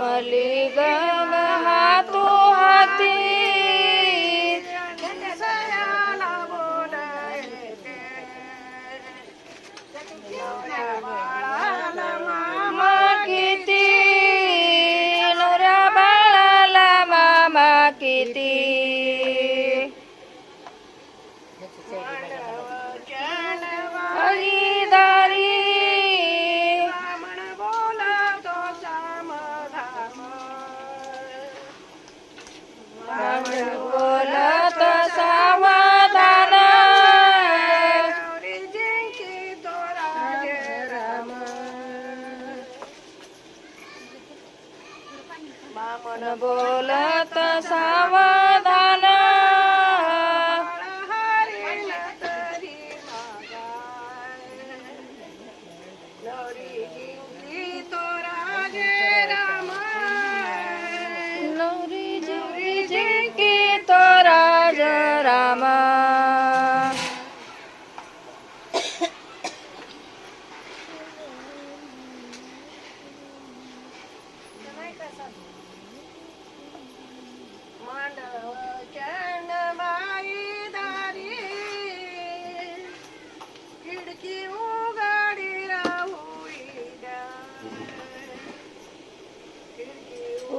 خليقا मा बोलत सावा ઉઘડી રાઉદ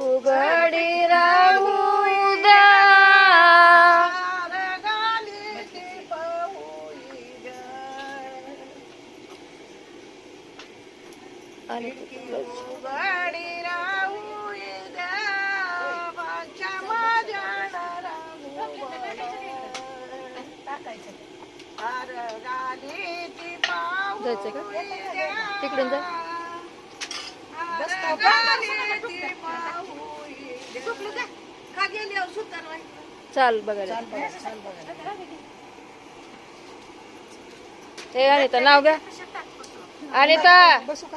અને ઉઘડી રાઉદ जायचंय का तिकडून जा चाल बघायला ते नाव घ्या अनिता